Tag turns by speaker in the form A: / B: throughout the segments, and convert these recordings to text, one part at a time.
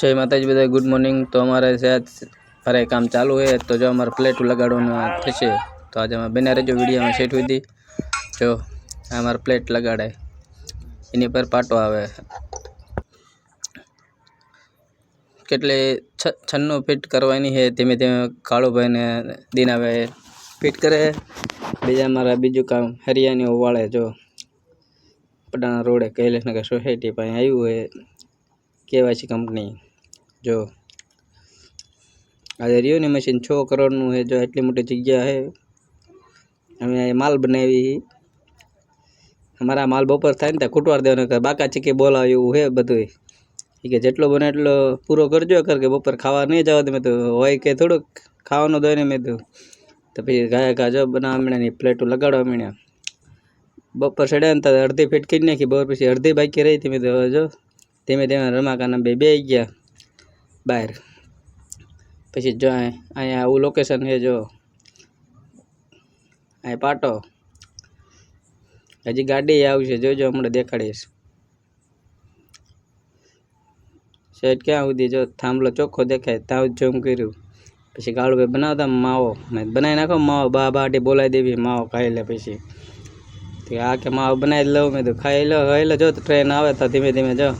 A: જય માતાજી બધા ગુડ મોર્નિંગ તો અમારે સેજ અરે કામ ચાલુ છે, તો જો અમારે પ્લેટ લગાડવાનું થશે. તો આજે અમે બને રહેજો વિડીયોમાં સેટ સુધી. જો અમારે પ્લેટ લગાડે એની પર પાટો આવે. કેટલે છન્નું ફિટ કરવાની છે, ધીમે ધીમે કાળુભાઈને દિનાવે ફિટ કરે. બીજા મારા બીજું કામ, હરિયાણી ઉવાળે, જો. પટાણા રોડે કૈલાસનગર સોસાયટી પાસે આવ્યું હોય કેવાયસી કંપની જો, આજે રિયોની મશીન છ કરોડનું છે, જો એટલી મોટી જગ્યા છે. અમે માલ બનાવી અમારા માલ બપોર થાય ને ત્યાં ખૂટવાર દેવાનો બાકા ચીકી બોલાવે એવું છે બધું એ કે જેટલો બને એટલો પૂરો કરજો કર કે બપોર ખાવા નહીં જવા દે. મેં તો હોય કે થોડુંક ખાવાનું દોય ને મેં તો. તો પછી ગાય જો બનાવવા મીણ્યા ને પ્લેટો લગાડવા મીણ્યા બપોર ચડ્યા ને તો અડધી ફીટ કરી નાખી, બપોર પછી અડધી બાકી રહી હતી. મેં તો જો ધીમે ધીમે રમાકાના બે બે ગયા. બહાર. પછી જો અહીં- અહીંયા આવું લોકેશન છે જો. અહીં પાટો. હજી ગાડી આવશે, જોજો હમણાં દેખાડીશ. શેઠ ક્યાં સુધી? જો થાંભલો ચોખ્ખો દેખાય તાવ જ ઝૂમ કર્યું. પછી ગાળુભાઈ બનાવતા માવો. મેં બનાવી નાખો માવો, બા બાટી બોલાવી દેવી, માવો ખાઈ લે પછી. આ કે માવો બનાવી લઉં, મેં તો ખાઈ લો ખાઈ લો, જો ટ્રેન આવે તો ધીમે ધીમે જો.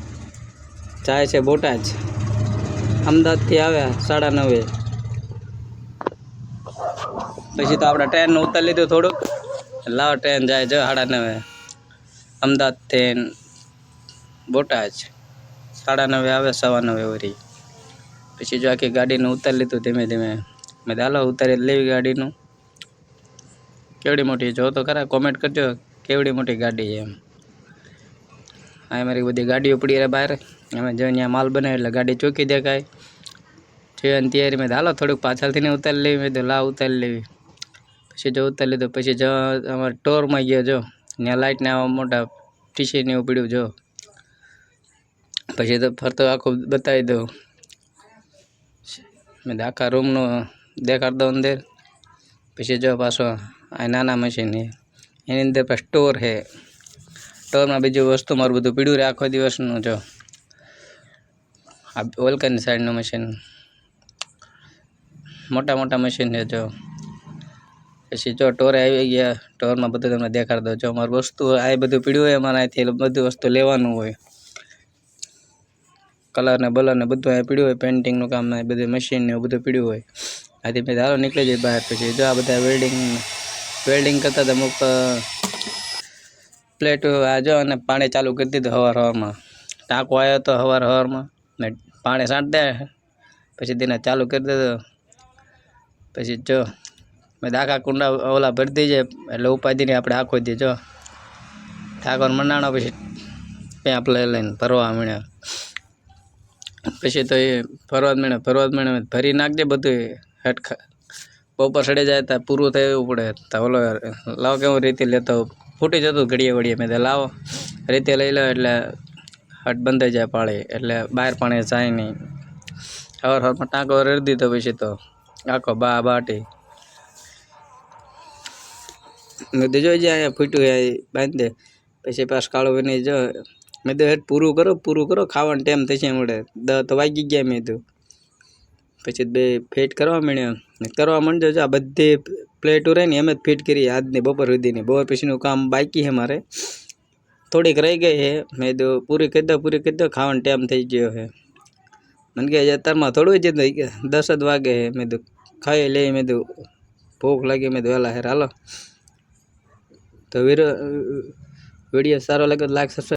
A: જાય છે બોટાદ. અમદાવાદથી આવ્યા સાડા નવે. પછી તો આપણે ટ્રેનનું ઉતાર લીધું થોડુંક. લાવ ટ્રેન જાય જો સાડા નવે. અમદાવાદથી બોટાદ. સાડા નવે આવે, સવા નવે વરી. પછી જો આખી ગાડીનું ઉતાર લીધું ધીમે ધીમે. મેં હાલો, ઉતારી લેવી ગાડીનું. કેવડી મોટી, જો તો ખરા કોમેન્ટ કરજો, કેવડી મોટી ગાડી છે એમ. આ મારી બધી ગાડીઓ પડી રહે બહાર. અમે જો અહીંયા માલ બનાવે એટલે ગાડી ચોકી દેખાય. જે અને ત્યારે મેં હાલો, થોડુંક પાછળથી ને ઉતારી લેવી. મેં તો લાવ ઉતારી લેવી. પછી જો ઉતારી લીધું, પછી જો અમારે ટોરમાં ગયો, જો. ત્યાં લાઇટને આવા મોટા ટીશર્ટને એવું પડ્યું, જો. પછી તો ફરતો આખું બતાવી દઉં. મેં આખા રૂમનું દેખાડ દઉં અંદર. પછી જો પાછો આ નાના મશીન છે. એની અંદર પાછું સ્ટોર છે. સ્ટોરમાં બીજું વસ્તુ મારું બધું પીડ્યું રહે આખો દિવસનું, જો. આ ઓલકાની સાઈડનું મશીન મોટા મોટા મશીન છે, જો. પછી જો ટોરે આવી ગયા, ટોરમાં બધું તમને દેખાડ દો જો મારું વસ્તુ આ બધું પીડ્યું હોય અમારે અહીંથી બધું વસ્તુ લેવાનું હોય. કલર ને બલર ને બધું અહીં પીડ્યું હોય પેઇન્ટિંગનું કામ ને બધું મશીન ને બધું પીડ્યું હોય. આથી મેં ધારો નીકળી જાય બહાર. પછી જો આ બધા વેલ્ડિંગ વેલ્ડિંગ કરતા અમુક પ્લેટ આજો અને પાણી ચાલુ કરી દીધું હવાર હવારમાં. ટાંકો આવ્યો હતો હવાર હવારમાં ને પાણી સાંટ દે, પછી તેને ચાલુ કરી દીધો. પછી જો, મેં આખા કુંડા ઓલા ભરી દીજે, એટલે ઉપાધિને આપણે આખો દી જો. ઠાકોર મંડાણો પછી પેપ લઈ લઈને ભરવા માંડ્યા પછી તો એ ફરવા જ મળે ફરવા જ મળે ભરી નાખજે બધું હેઠ બપોર સડી જાય ત્યાં પૂરું થયું પડે. તો ઓલો, લાવ કેવું રીતે લેતો ફૂટી જતું ઘડીએ વળીએ મેં લાવો. રીતે લઈ લો એટલે હટ બંધાઈ જાય પાળી. એટલે બહાર પાણી જાય નહીં. હવાર હવારમાં ટાંકો રેડી દીધો પછી તો આખો બા બાટી. મેં તો જોઈ જાય ફૂટ્યું એ બાંધી દે. પછી પાછ કાળો બની જો. મેં તો હેઠ પૂરું કરો પૂરું કરો. ખાવાનું ટાઈમ થશે મળે દ તો વાગી ગયા મેં તો પછી બે ફેટ કરવા માંડ્યા. કરવા માંડ્યો જો આ બધી પ્લેટો રહી ને એમ જ ફિટ કરી આજની બપોર સુધીની. બપોર પછીનું કામ બાકી છે મારે. થોડીક રહી ગઈ છે. મેં તો પૂરી કરી દો પૂરી કરી દો ખાવાનો ટાઈમ થઈ ગયો છે. મને કહે અત્યારમાં થોડું જ દસ જ વાગે છે. મેં તો ખાઈ લઈ, મેં તો ભૂખ લાગી, મેં તો વહેલા હેર હાલો. તો વીડિયો સારો લાગે લાઈક સબસ્ક્રાઈબ